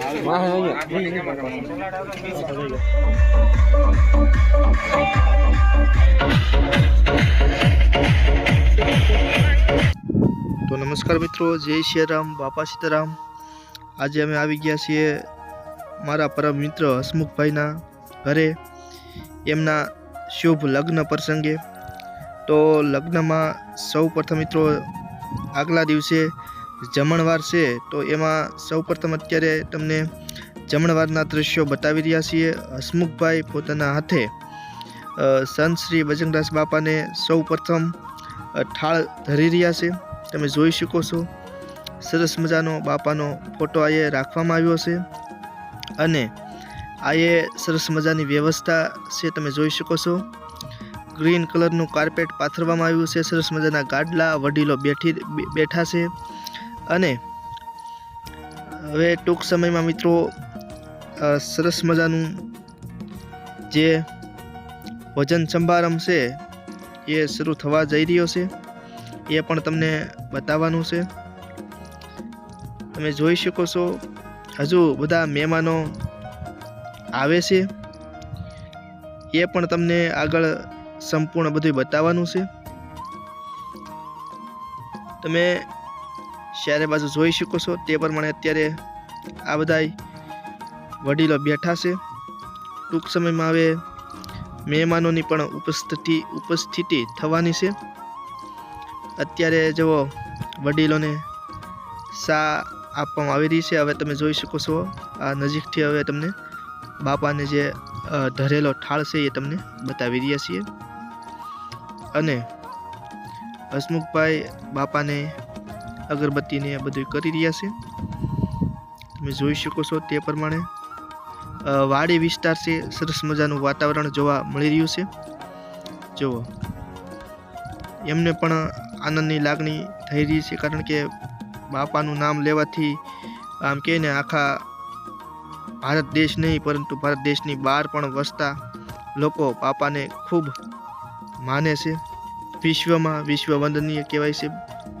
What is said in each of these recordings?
તો નમસ્કાર મિત્રો, જય શ્રી રામ બાપા સીતારામ. આજે અમે આવી ગયા છીએ મારા પરમ મિત્ર હસમુખભાઈના ઘરે. એમના શુભ લગ્ન પ્રસંગે. તો લગ્નમાં સૌ પ્રથમ મિત્રો આગલા દિવસે જમણવાર છે, તો એમાં સૌ પ્રથમ અત્યારે તમને જમણવારના દ્રશ્યો બતાવી રહ્યા છીએ. હસમુખભાઈ પોતાના હાથે સંત શ્રી બજરંગદાસ બાપાને સૌ પ્રથમ ઠાળ ધરી રહ્યા છે. તમે જોઈ શકો છો, સરસ મજાનો બાપાનો ફોટો આ રાખવામાં આવ્યો છે. અને આ એ સરસ મજાની વ્યવસ્થા છે, તમે જોઈ શકો છો. ગ્રીન કલરનું કાર્પેટ પાથરવામાં આવ્યું છે, સરસ મજાના ગાડલા વડીલો બેઠી બેઠા છે. અને હવે ટૂંક સમયમાં મિત્રો સરસ મજાનું જે ભોજન સંભારંભ છે, એ શરૂ થવા જઈ રહ્યો છે. એ પણ તમને બતાવવાનું છે. તમે જોઈ શકો છો, હજુ બધા મહેમાનો આવે છે. એ પણ તમને આગળ સંપૂર્ણ બધું બતાવવાનું છે. તમે ચારે બાજુ જોઈ શકો છો. તે પ્રમાણે અત્યારે આ બધા વડીલો બેઠા છે. ટૂંક સમયમાં હવે મહેમાનોની પણ ઉપસ્થિતિ ઉપસ્થિતિ થવાની છે. અત્યારે જુઓ, વડીલોને સા આપવામાં આવી રહી છે. હવે તમે જોઈ શકો છો, આ નજીકથી હવે તમને બાપાને જે ધરેલો ઠાળ છે એ તમને બતાવી રહ્યા છીએ. અને હસમુખભાઈ બાપાને અગરબત્તીને એ બધું કરી રહ્યા છે. તમે જોઈ શકો છો તે પ્રમાણે વાડી વિસ્તાર છે, સરસ મજાનું વાતાવરણ જોવા મળી રહ્યું છે. જુઓ, એમને પણ આનંદની લાગણી થઈ રહી છે કારણ કે બાપાનું નામ લેવાથી આમ કહે ને આખા ભારત દેશ નહીં, પરંતુ ભારત દેશની બહાર પણ વસતા લોકો બાપાને ખૂબ માને છે. વિશ્વમાં વિશ્વ વંદનીય કહેવાય છે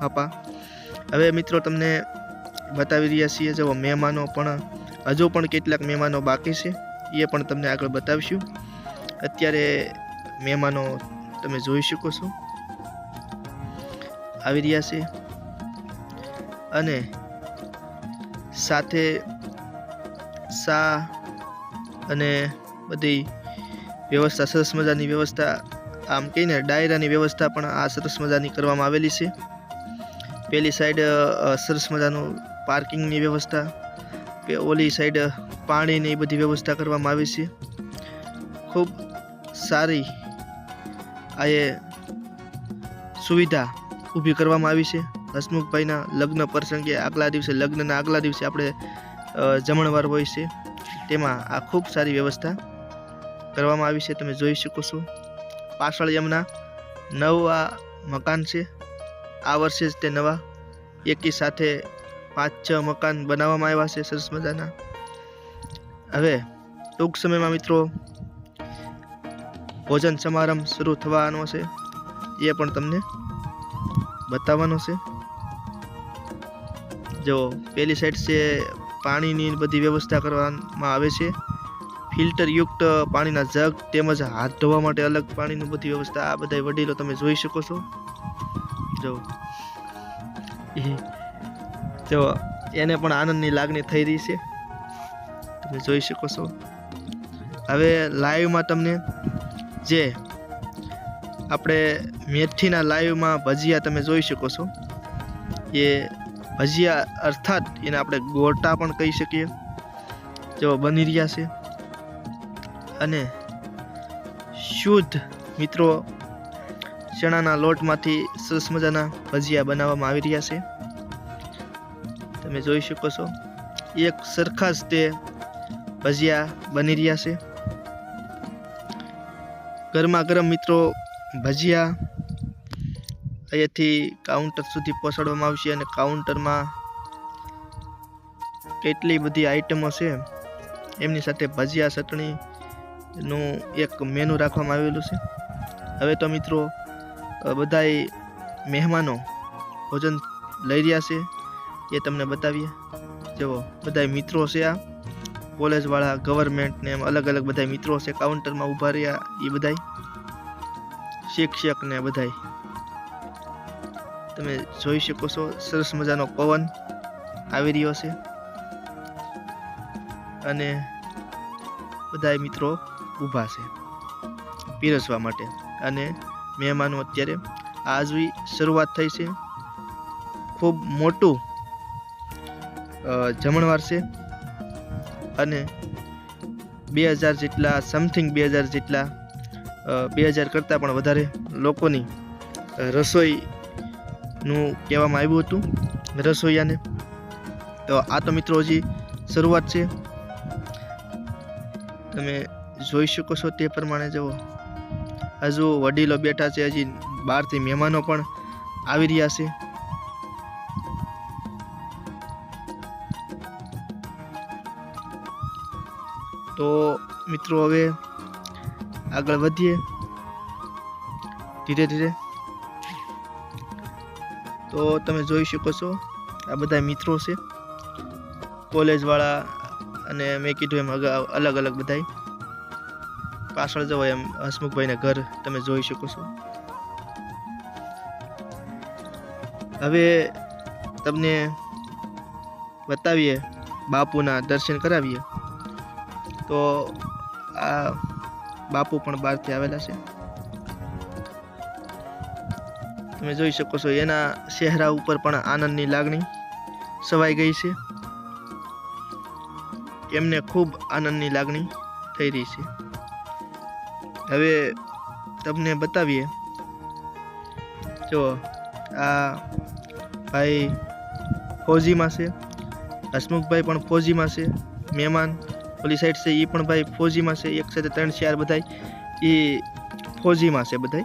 બાપા. હવે મિત્રો તમને બતાવી રહ્યા છીએ જો મહેમાનો પણ, હજુ પણ કેટલાક મહેમાનો બાકી છે, એ પણ તમને આગળ બતાવીશું. અત્યારે મહેમાનો તમે જોઈ શકો છો. આવી રહ્યા છે. અને સાથે સા અને બધી વ્યવસ્થા, સરસ મજાની વ્યવસ્થા, આમ કહીને, ડાયરાની વ્યવસ્થા પણ આ સરસ મજાની કરવામાં આવેલી છે. પેલી સાઈડ સરસ મજાનું પાર્કિંગની વ્યવસ્થા. ઓલી સાઈડ પાણીની બધી વ્યવસ્થા કરવામાં આવી છે. ખૂબ સારી આ એ સુવિધા ઊભી કરવામાં આવી છે. હસમુખભાઈના લગ્ન પ્રસંગે આગલા દિવસે, લગ્નના આગલા દિવસે આપણે જમણવાર હોય છે. તેમાં આ ખૂબ સારી વ્યવસ્થા કરવામાં આવી છે. તમે જોઈ શકો છો. પાછળ એમના નવા મકાન છે. આ વર્ષે જ તે નવા એકી સાથે પાંચ છ મકાન બનાવવામાં આવ્યા છે, સરસ મજાના. હવે ટૂંક સમયમાં મિત્રો ભોજન સમારંભ શરૂ થવાનો છે, એ પણ તમને બતાવવાનો છે. જો પેલી સાઈડ છે પાણીની બધી વ્યવસ્થા કરવામાં આવે છે. ફિલ્ટરયુક્ત પાણીના જગ તેમજ હાથ ધોવા માટે અલગ પાણીની બધી વ્યવસ્થા, આ બધા વડીલો તમે જોઈ શકો છો. જો જો એને પણ આનંદની લાગણી થઈ રહી છે. તમે જોઈ શકો છો. હવે લાઈવમાં તમને જે આપણે મેથીના લાઈવમાં ભજીયા તમે જોઈ શકો છો. એ ભજીયા અર્થાત એને આપણે ગોટા પણ કહી શકીએ. જેઓ બની રહ્યા છે. અને શુદ્ધ મિત્રો ચણાના લોટમાંથી સરસ મજાના ભજીયા બનાવવામાં આવી રહ્યા છે. તમે જોઈ શકો છો, એક સરખા જ તે ભજીયા બની રહ્યા છે. ગરમા ગરમ મિત્રો, ભજીયા અહીંયાથી કાઉન્ટર સુધી પહોંચાડવામાં આવશે અને કાઉન્ટરમાં કેટલી બધી આઈટમો છે એમની સાથે ભજીયા ચટણીનું એક મેનુ રાખવામાં આવેલું છે. હવે તો મિત્રો અ, બધાય મહેમાનો ભોજન લઈ રહ્યા છે. એ તમને બતાવીએ. જુઓ બધાય મિત્રો છે આ. કોલેજવાળા ગવર્મેન્ટ ને એમ અલગ અલગ બધા મિત્રો છે. કાઉન્ટરમાં ઊભા રહ્યા એ બધાય. શિક્ષક ને બધાય. તમે જોઈ શકો છો સરસ મજાનો પવન આવી રહ્યો છે. અને બધા મિત્રો ઊભા છે. પીરસવા માટે. અને મહેમાનો અત્યારે આજની શરૂઆત થઈ છે. ખૂબ મોટું જમણવાર છે. અને બે હજાર જેટલા સમથિંગ બે હજાર જેટલા બે હજાર કરતાં પણ વધારે લોકોની રસોઈનું કહેવામાં આવ્યું હતું, રસોઈયાને. તો આ તો મિત્રો હજી શરૂઆત છે. તમે જોઈ શકો છો તે પ્રમાણે, જુઓ. હજુ વડીલો બેઠા છે, હજી બહારથી મહેમાનો પણ આવી રહ્યા છે. તો મિત્રો, હવે આગળ વધીએ. ધીરે ધીરે. તો તમે જોઈ શકો છો, આ બધા મિત્રો છે. કોલેજવાળા અને મેં કીધું એમ અગાઉ અલગ અલગ બધાય. પાછળ જવો એમ હસમુખભાઈના ઘર તમે જોઈ શકો છો. હવે તમને બતાવીએ બાપુના દર્શન કરાવીએ. તો આ બાપુ પણ બહારથી આવેલા છે. તમે જોઈ શકો છો એના ચહેરા ઉપર પણ આનંદની લાગણી સવાઈ ગઈ છે. એમને ખૂબ આનંદની લાગણી થઈ રહી છે. હવે તમને બતાવીએ. જો, આ ભાઈ ફોજીમાં છે, હસમુખભાઈ પણ ફોજીમાં છે, મહેમાન, ઓલી સાઈડ છે એ પણ ભાઈ ફોજીમાં છે, એક સાથે ત્રણ ચાર બધાય એ ફોજીમાં છે બધાય.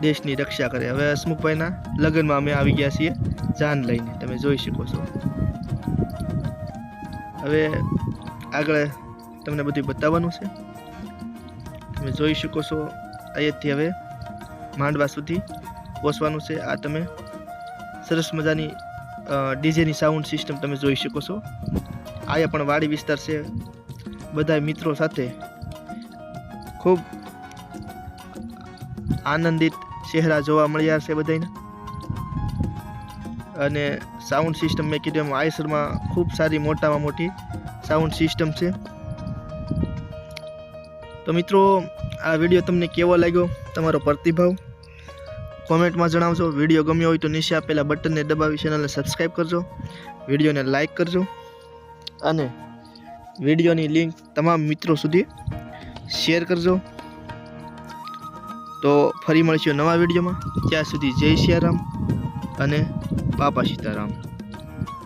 દેશની રક્ષા કરે. હવે હસમુખભાઈના લગ્નમાં અમે આવી ગયા છીએ, જાન લઈને. તમે જોઈ શકો છો. હવે આગળ તમને બધું બતાવવાનું છે. તમે જોઈ શકો છો અહીંયાથી હવે માંડવા સુધી પહોંચવાનું છે. આ તમે સરસ મજાની ડીજેની સાઉન્ડ સિસ્ટમ તમે જોઈ શકો છો. આયા પણ વાડી વિસ્તાર છે. બધા મિત્રો સાથે ખૂબ આનંદિત ચહેરા જોવા મળ્યા છે બધાને અને સાઉન્ડ સિસ્ટમ મેં કીધું એમ, આયસરમાં ખૂબ સારી મોટામાં મોટી સાઉન્ડ સિસ્ટમ છે. તો મિત્રો, આ વીડિયો તમને કેવો લાગ્યો? તમારો પ્રતિભાવ? કોમેન્ટમાં જણાવજો. વીડિયો ગમ્યો હોય તો નીચે આપેલા બટનને દબાવી ચેનલને સબસ્ક્રાઈબ કરજો. વિડીયોને લાઇક કરજો. અને વિડીયોની લિંક તમામ મિત્રો સુધી શેર કરજો. તો ફરી મળીશું નવા વિડીયોમાં. ત્યાં સુધી જય સિયારામ અને બાપા સીતારામ.